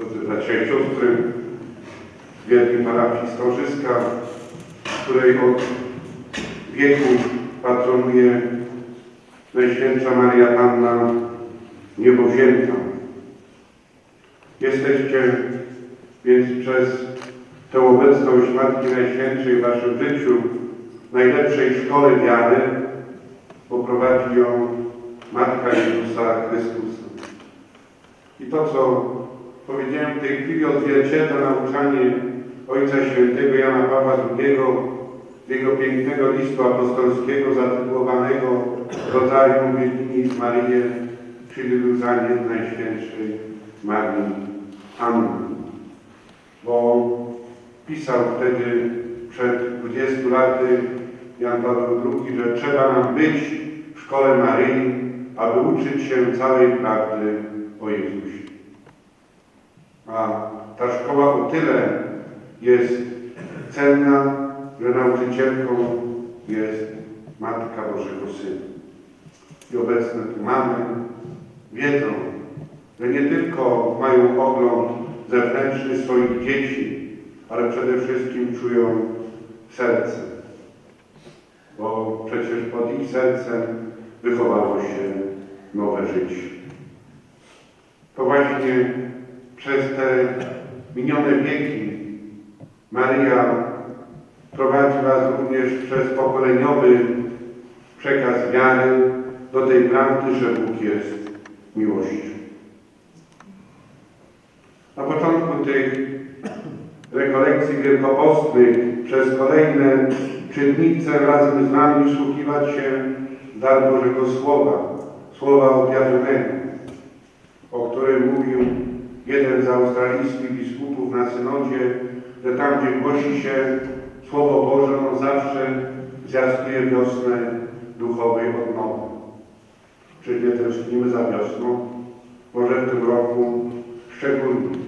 i siostry, z wielkiej parafii Stążyska, której od wieków patronuje Najświętsza Maria Panna Niebowzięta. Jesteście więc przez tę obecność Matki Najświętszej w Waszym życiu w najlepszej szkole wiary, bo prowadzi ją Matka Jezusa Chrystusa. I to, co powiedziałem w tej chwili, odzwierciedla nauczanie Ojca Świętego Jana Pawła II z jego pięknego listu apostolskiego zatytułowanego Rodzaju Wymienić Maryję, czyli Różanie Najświętszej Marii Anny. Bo pisał wtedy przed 20 laty Jan Paweł II, że trzeba nam być w szkole Maryi, aby uczyć się całej prawdy o Jezusie. A ta szkoła o tyle jest cenna, że nauczycielką jest Matka Bożego Syna. I obecne tu mamy wiedzą, że nie tylko mają ogląd zewnętrzny swoich dzieci, ale przede wszystkim czują serce. Bo przecież pod ich sercem wychowało się nowe życie. To właśnie przez te minione wieki Maryja prowadzi Was również przez pokoleniowy przekaz wiary do tej prawdy, że Bóg jest miłością. Na początku tych rekolekcji wielkopostnych przez kolejne czytnice razem z nami słuchiwać się dar Bożego Słowa, Słowa objawionego, o którym mówił jeden z australijskich biskupów na synodzie, że tam, gdzie głosi się Słowo Boże, ono zawsze zwiastuje wiosnę duchowej odnowy. Czyli nie tęsknimy za wiosną, może w tym roku szczególnie.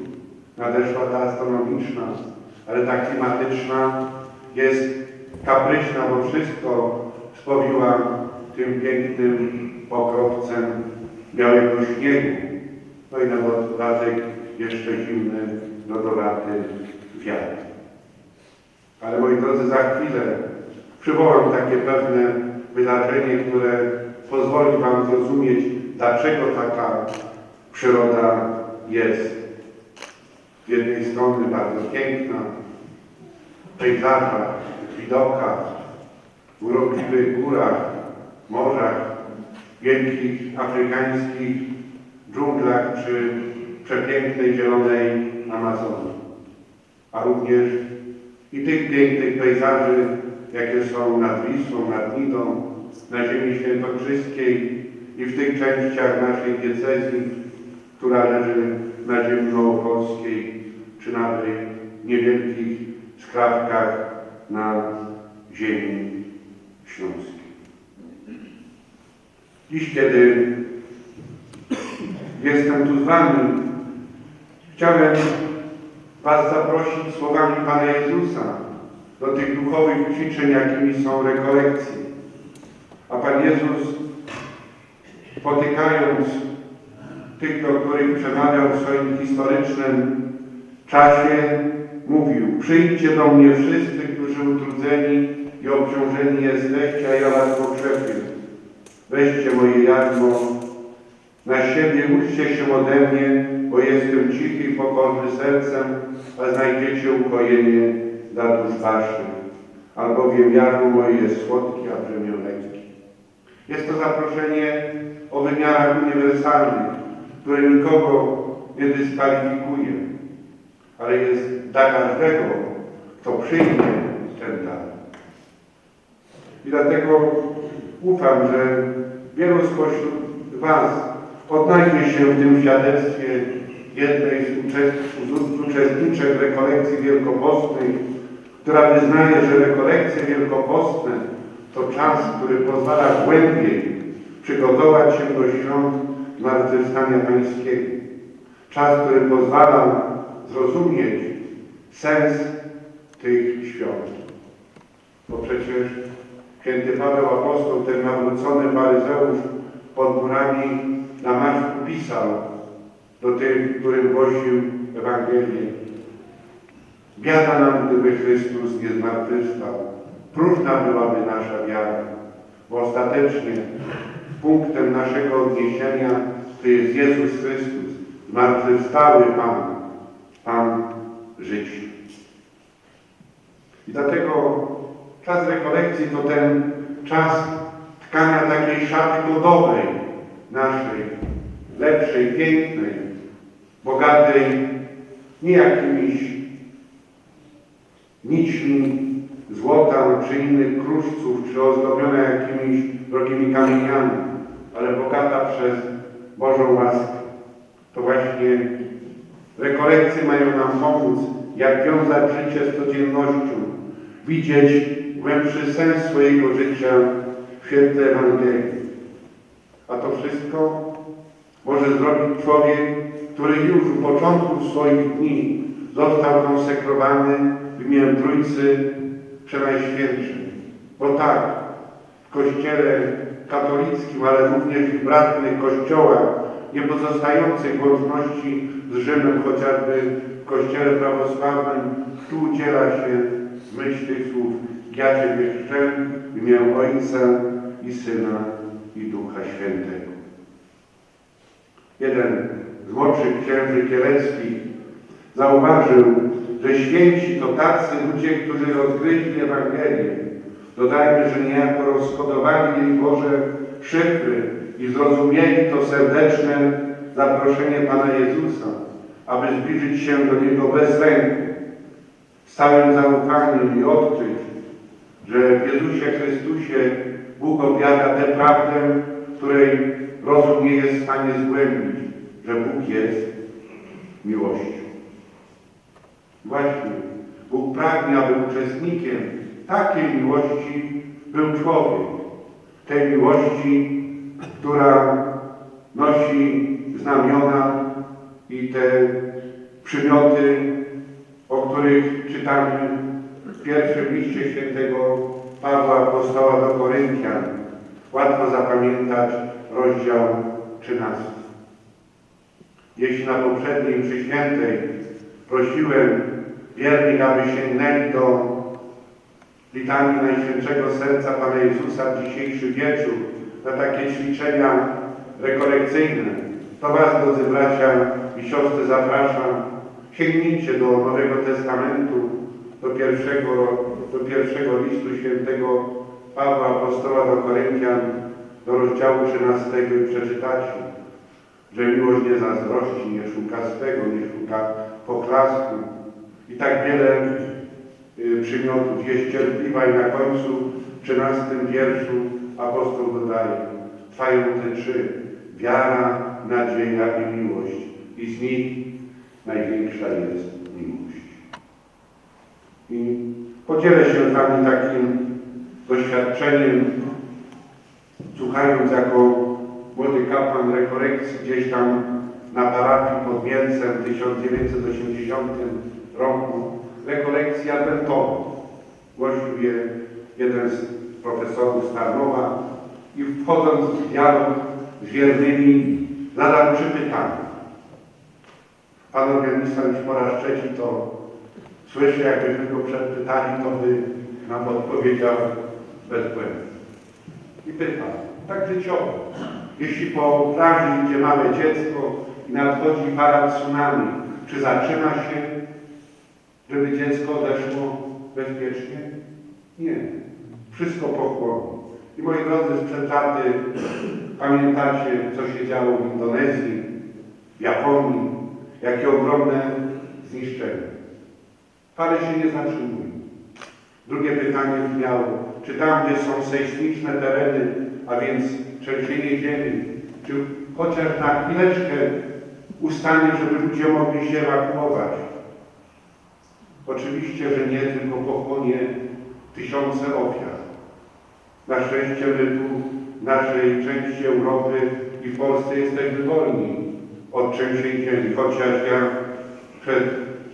Nadeszła ta astronomiczna, ale ta klimatyczna jest kapryśna, bo wszystko spowiła tym pięknym pokrowcem białego śniegu. No i na dodatek jeszcze zimny, lodowaty wiatr. Ale moi drodzy, za chwilę przywołam takie pewne wydarzenie, które pozwoli Wam zrozumieć, dlaczego taka przyroda jest. Z jednej strony bardzo piękna, w pejzażach, widokach, w urokliwych górach, morzach, wielkich afrykańskich dżunglach czy przepięknej zielonej Amazonii, a również i tych pięknych pejzaży, jakie są nad Wisłą, nad Nidą, na ziemi świętokrzyskiej i w tych częściach naszej diecezji, która leży na ziemi małopolskiej, czy na tych niewielkich skrawkach na ziemi śląskiej. Dziś, kiedy jestem tu z Wami, chciałem Was zaprosić słowami Pana Jezusa do tych duchowych ćwiczeń, jakimi są rekolekcje. A Pan Jezus, spotykając tych, do których przemawiał w swoim historycznym czasie, mówił, przyjdźcie do mnie wszyscy, którzy utrudzeni i obciążeni jesteście, a ja was pokrzepię. Weźcie moje jarmo na siebie, uczcie się ode mnie, bo jestem cichy i pokorny sercem, a znajdziecie ukojenie dla dusz waszych. Albowiem jarmo moje jest słodkie, a brzemię. Jest to zaproszenie o wymiarach uniwersalnych, które nikogo nie dyskwalifikuje, ale jest dla każdego, kto przyjmie ten dar. I dlatego ufam, że wielu spośród Was odnajdzie się w tym świadectwie jednej z uczestniczek rekolekcji wielkopostnej, która wyznaje, że rekolekcje wielkopostne to czas, który pozwala głębiej przygotować się do świąt Zmartwychwstania Pańskiego. Czas, który pozwala zrozumieć sens tych świąt. Bo przecież święty Paweł Apostoł, ten nawrócony faryzeusz pod murami Damaszku pisał do tych, którym głosił Ewangelię. Biada nam, gdyby Chrystus nie zmartwychwstał. Próżna byłaby nasza wiara, bo ostatecznie punktem naszego odniesienia to jest Jezus Chrystus, zmartwychwstały Pan, Pan życia. I dlatego czas rekolekcji to ten czas tkania takiej szaty godowej naszej, lepszej, pięknej, bogatej, nie jakimiś nićmi złota czy innych kruszców, czy ozdobione jakimiś drogimi kamieniami, ale bogata przez Bożą łaskę. To właśnie rekolekcje mają nam pomóc, jak wiązać życie z codziennością, widzieć głębszy sens swojego życia w świetle Ewangelii. A to wszystko może zrobić człowiek, który już u początku swoich dni został konsekrowany w imię Trójcy Przenajświętszej. Bo tak, w Kościele katolickim, ale również w bratnych kościołach, nie pozostających łączności z Rzymem, chociażby w Kościele prawosławnym, tu udziela się myśl tych słów Ja Ciebie w imię Ojca i Syna Ducha Świętego. Jeden z młodszych księży kieleckich zauważył, że święci to tacy ludzie, którzy rozgryźli Ewangelię. Dodajmy, że niejako rozkodowali jej Boże szyfry i zrozumieli to serdeczne zaproszenie Pana Jezusa, aby zbliżyć się do Niego bez ręku, z całym zaufaniem i odkryć, że w Jezusie Chrystusie Bóg objawia tę prawdę, której rozum nie jest w stanie zgłębić, że Bóg jest miłością. Właśnie, Bóg pragnie, aby uczestnikiem takiej miłości był człowiek. Tej miłości, która nosi znamiona i te przymioty, o których czytamy w pierwszym liście świętego Pawła Apostoła do Koryntian. Łatwo zapamiętać rozdział 13. Jeśli na poprzedniej mszy świętej prosiłem wiernych, aby sięgnęli do litanii Najświętszego Serca Pana Jezusa w dzisiejszy wieczór na takie ćwiczenia rekolekcyjne, to Was, drodzy bracia i siostry, zapraszam. Sięgnijcie do Nowego Testamentu, do pierwszego, do pierwszego listu świętego Pawła Apostoła do Koryntian, do rozdziału 13 i przeczytacie, że miłość nie zazdrości, nie szuka swego, nie szuka poklasku. I tak wiele y, przymiotów jest cierpliwa i na końcu w 13 wierszu apostoł dodaje, trwają te trzy, wiara, nadzieja i miłość. I z nich największa jest miłość. I podzielę się z Wami takim doświadczeniem, słuchając jako młody kapłan rekolekcji gdzieś tam na parafii pod Mielcem w 1980 roku, rekolekcji adwentową. Głosił je jeden z profesorów z Tarnowa i wchodząc w dialog z wiernymi zadał trzy pytania. Pan organista już po raz trzeci to słyszę, jakbyśmy go przedpytali, to by nam odpowiedział bezbłędnie. I pytam, tak życiowo, jeśli po plaży idzie małe dziecko i nadchodzi para tsunami, czy zatrzyma się, żeby dziecko odeszło bezpiecznie? Nie. Wszystko pochłonie. I moi drodzy, sprzed laty pamiętacie, co się działo w Indonezji, w Japonii, jakie ogromne zniszczenia. Fale się nie zatrzymują. Drugie pytanie brzmiało, czy tam, gdzie są sejsmiczne tereny, a więc trzęsienie ziemi, czy chociaż na chwileczkę ustanie, żeby ludzie mogli się ewakuować? Oczywiście, że nie, tylko pochłonie tysiące ofiar. Na szczęście my tu, w naszej części Europy i w Polsce jesteśmy wolni od trzęsień ziemi, chociaż ja przed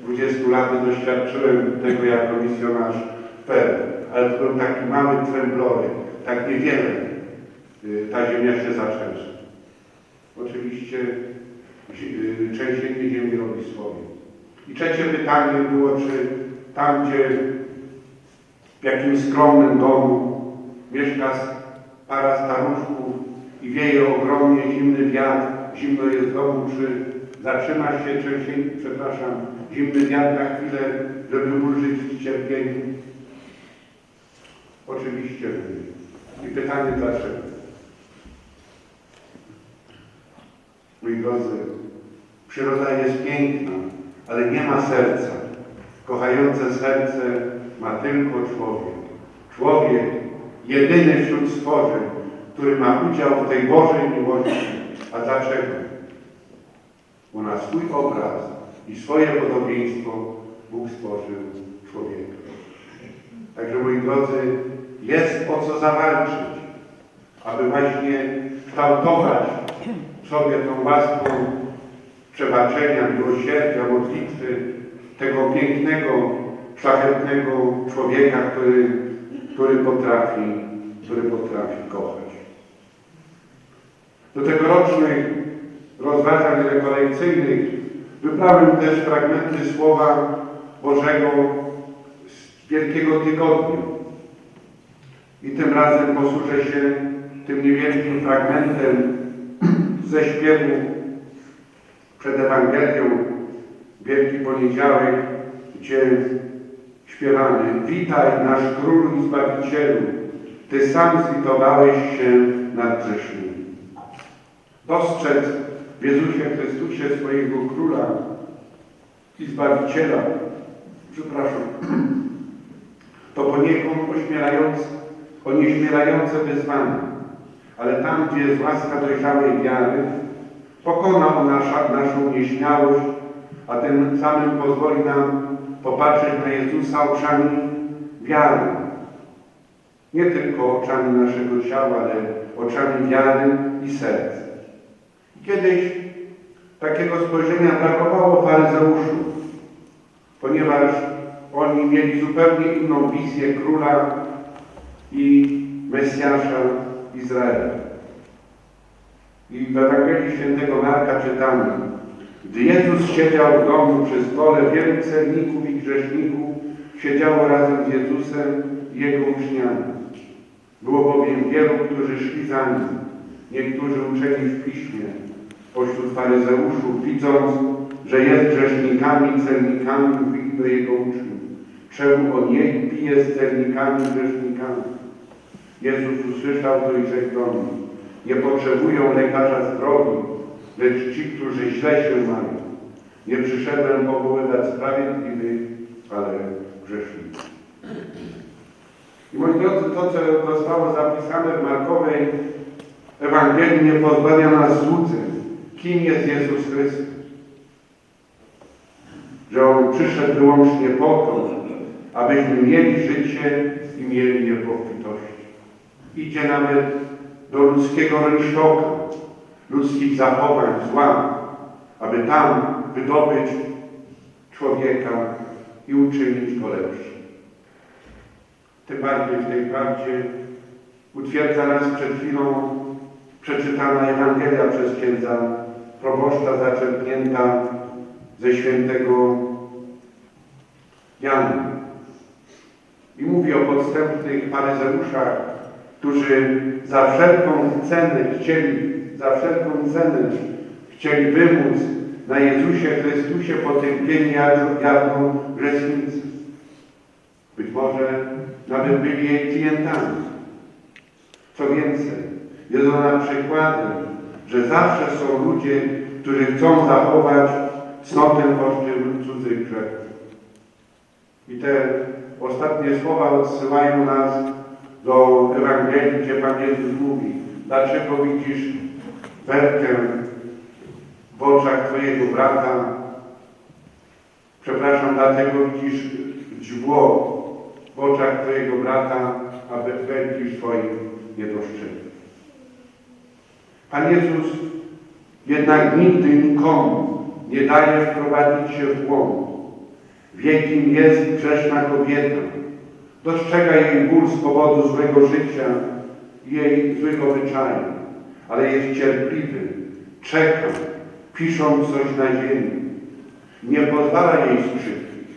20 laty doświadczyłem tego jako misjonarz w Peru, ale to był taki mały tremblory, tak niewiele y, ta ziemia się zatrzęsła. Oczywiście zi- y, trzęsienie ziemi robi swoje. I trzecie pytanie było, czy tam, gdzie w jakimś skromnym domu mieszka para staruszków i wieje ogromnie zimny wiatr, zimno jest w domu, czy zatrzyma się, się, przepraszam, zimny wiatr na chwilę, żeby ulżyć cierpieniu? Oczywiście. I pytanie dlaczego? Mój drodzy, przyroda jest piękna, ale nie ma serca. Kochające serce ma tylko człowiek. Człowiek, jedyny wśród stworzeń, który ma udział w tej Bożej miłości. A dlaczego? Bo na swój obraz i swoje podobieństwo Bóg stworzył człowieka. Także moi drodzy, jest o co zawalczyć, aby właśnie kształtować sobie tą łaską przebaczenia, miłosierdzia, modlitwy tego pięknego, szlachetnego człowieka, który, który, potrafi, który potrafi kochać. Do tegorocznych rozważań rekolekcyjnych wybrałem też fragmenty Słowa Bożego z Wielkiego Tygodnia. I tym razem posłużę się tym niewielkim fragmentem ze śpiewu przed Ewangelią, Wielki Poniedziałek, gdzie śpiewamy Witaj nasz Królu i Zbawicielu, Ty sam zlitowałeś się nad grzesznymi. Dostrzec w Jezusie Chrystusie swojego Króla i Zbawiciela, przepraszam, to poniekąd ośmielające, onieśmielające wyzwanie, ale tam, gdzie jest łaska dojrzałej wiary, pokona on nasza, naszą nieśmiałość, a tym samym pozwoli nam popatrzeć na Jezusa oczami wiary. Nie tylko oczami naszego ciała, ale oczami wiary i serca. Kiedyś takiego spojrzenia brakowało faryzeuszów, ponieważ oni mieli zupełnie inną wizję króla i Mesjasza Izraela. I w Ewangelii Świętego Marka czytamy, gdy Jezus siedział w domu przy stole, wielu celników i grzeszników siedziało razem z Jezusem i Jego uczniami. Było bowiem wielu, którzy szli za Nim, niektórzy uczeni w Piśmie, pośród faryzeuszów, widząc, że jest grzesznikami celnikami, mówili do Jego uczniów. Czemu On i pije z celnikami grzesznikami? Jezus usłyszał to i rzekł do nich, nie potrzebują lekarza zdrowi, lecz ci, którzy źle się mają. Nie przyszedłem powoływać sprawiedliwych, ale grzeszników. I moi drodzy, to, co zostało zapisane w Markowej Ewangelii, nie pozbawia nas złudzeń. Kim jest Jezus Chrystus? Że On przyszedł wyłącznie po to, abyśmy mieli życie i mieli je w obfitości. Idzie nawet do ludzkiego rynsztoka, ludzkich zachowań, zła, aby tam wydobyć człowieka i uczynić go lepszym. Tym bardziej w tej prawdzie utwierdza nas przed chwilą przeczytana Ewangelia przez księdza proboszcza zaczerpnięta ze świętego Jana. I mówi o podstępnych faryzeuszach, którzy za wszelką cenę chcieli, za wszelką cenę chcieli wymóc na Jezusie Chrystusie potępienie jawną grzesznicy. Być może nawet byli jej klientami. Co więcej, jest ona przykładem, że zawsze są ludzie, którzy chcą zachować cnotę kosztem cudzych grzechów. I te ostatnie słowa odsyłają nas do Ewangelii, gdzie Pan Jezus mówi, dlaczego widzisz werkę w oczach Twojego brata, przepraszam, dlatego widzisz źdźbło w oczach Twojego brata, a we werki swoich nie dostrzegł. Pan Jezus jednak nigdy nikomu nie daje wprowadzić się w błąd. Wie, kim jest grzeszna kobieta. Dostrzega jej ból z powodu złego życia jej złych obyczajów, ale jest cierpliwy, czeka, pisząc coś na ziemi. Nie pozwala jej skrzywdzić.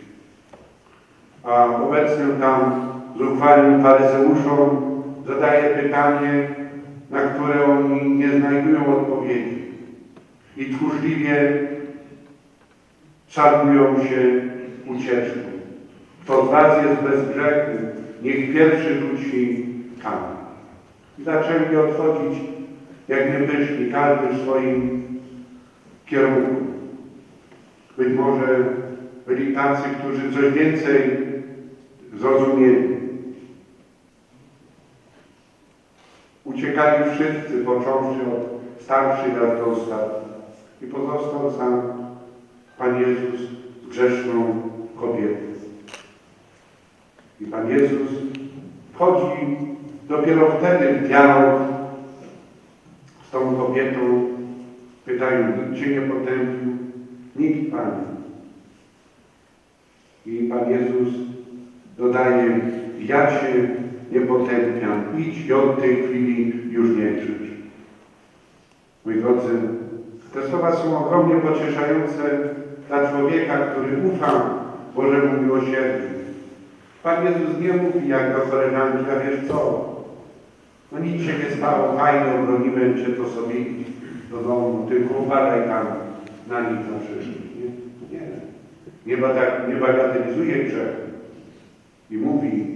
A obecnym tam zuchwałym faryzeuszom zadaje pytanie, na które oni nie znajdują odpowiedzi. I tchórzliwie szanują się ucieczką. Kto z was jest bez grzechu, niech pierwszy rzuci kamień. I zaczęli odchodzić, jak nie wyszli, każdy w swoim kierunku. Być może byli tacy, którzy coś więcej zrozumieli. Uciekali wszyscy, począwszy od starszych aż do ostatnich. I pozostał sam Pan Jezus z grzeszną kobietą. I Pan Jezus wchodzi dopiero wtedy w dialog z tą kobietą, pytają, nikt Cię nie potępił, nikt Pani. I Pan Jezus dodaje, ja Cię nie potępiam, idź i od tej chwili już nie krzycz. Moi drodzy, te słowa są ogromnie pocieszające dla człowieka, który ufa Bożemu miłosierdziu. Pan Jezus nie mówi jak do koleżanki, a wiesz co, no nic się nie stało, fajnie obroniłem cię, to sobie do domu, tylko uważaj tam na nic na przyszłość. Nie, nie. Nie, baga- nie bagatelizuje grzechu i mówi,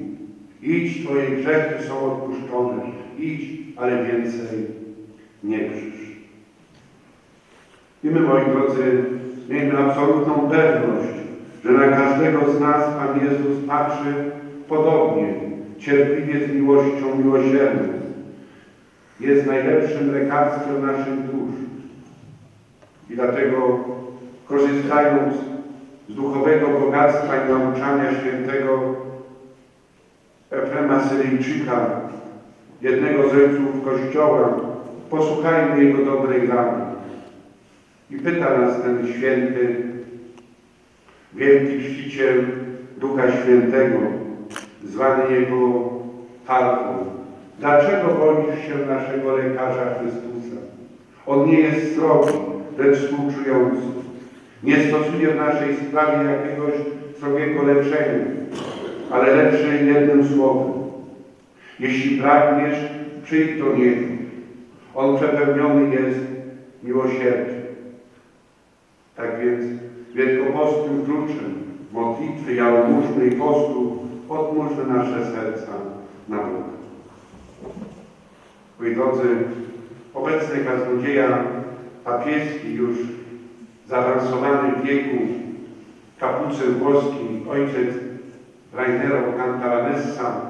idź, twoje grzechy są odpuszczone, idź, ale więcej nie krzycz. I my, moi drodzy, miejmy absolutną pewność, że na każdego z nas Pan Jezus patrzy podobnie, cierpliwie z miłością miłosiernym. Jest najlepszym lekarstwem naszych dusz. I dlatego, korzystając z duchowego bogactwa i nauczania świętego Efrema Syryjczyka, jednego z ojców Kościoła, posłuchajmy jego dobrej rady. I pyta nas ten święty, wielki czciciel Ducha Świętego, zwany jego Harpą. Dlaczego boisz się naszego lekarza Chrystusa? On nie jest srogi, lecz współczujący. Nie stosuje w naszej sprawie jakiegoś srogiego leczenia, ale leczy jednym słowem. Jeśli pragniesz, przyjdź do Niego. On przepełniony jest miłosierdziem. Tak więc wielkopostnym kluczem modlitwy, jałmużny i postu otmóżmy nasze serca na Boga. Moi drodzy, obecny kaznodzieja papieski już w wieku kapucyn włoski, ojciec Rainero Cantalamessa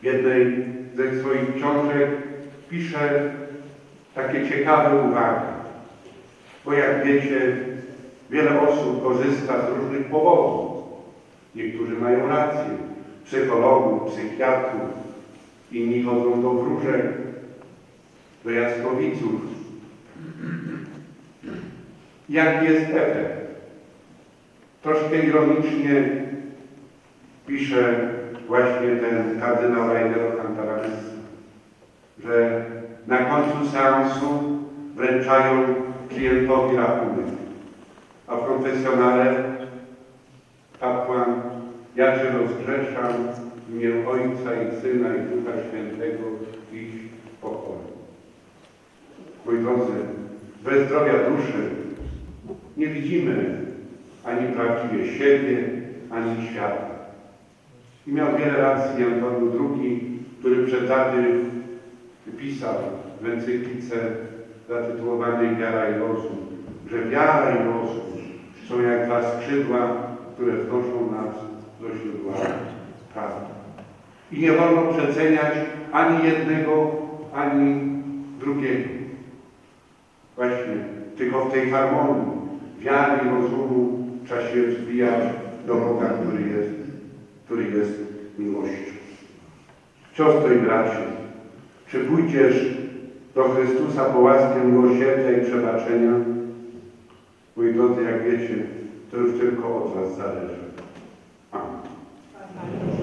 w jednej ze swoich książek pisze takie ciekawe uwagi. Bo jak wiecie, wiele osób korzysta z różnych powodów. Niektórzy mają rację, psychologów, psychiatrów, inni chodzą do wróżek, do jaskowiców. Jaki jest efekt? Troszkę ironicznie pisze właśnie ten kardynał Rainero Cantalamessa, że na końcu seansu wręczają klientowi rachunek, a w konfesjonale kapłan ja Cię rozgrzeszam w imię Ojca i Syna i Ducha Świętego i pokoju. Moi drodzy, bez zdrowia duszy nie widzimy ani prawdziwie siebie, ani świata. I miał wiele racji Paweł II, który przed laty pisał w encyklice zatytułowanej Wiara i Rozum, że wiara i rozum są jak dwa skrzydła, które wnoszą nas do źródła prawdy. I nie wolno przeceniać ani jednego, ani drugiego. Właśnie, tylko w tej harmonii wiary i rozumu trzeba się wzbijać do Boga, który jest, który jest miłością. Siostro i bracie, czy pójdziesz do Chrystusa po łaskę miłosierdzia i przebaczenia? Moi drodzy, jak wiecie, to już tylko od Was zależy. Amen.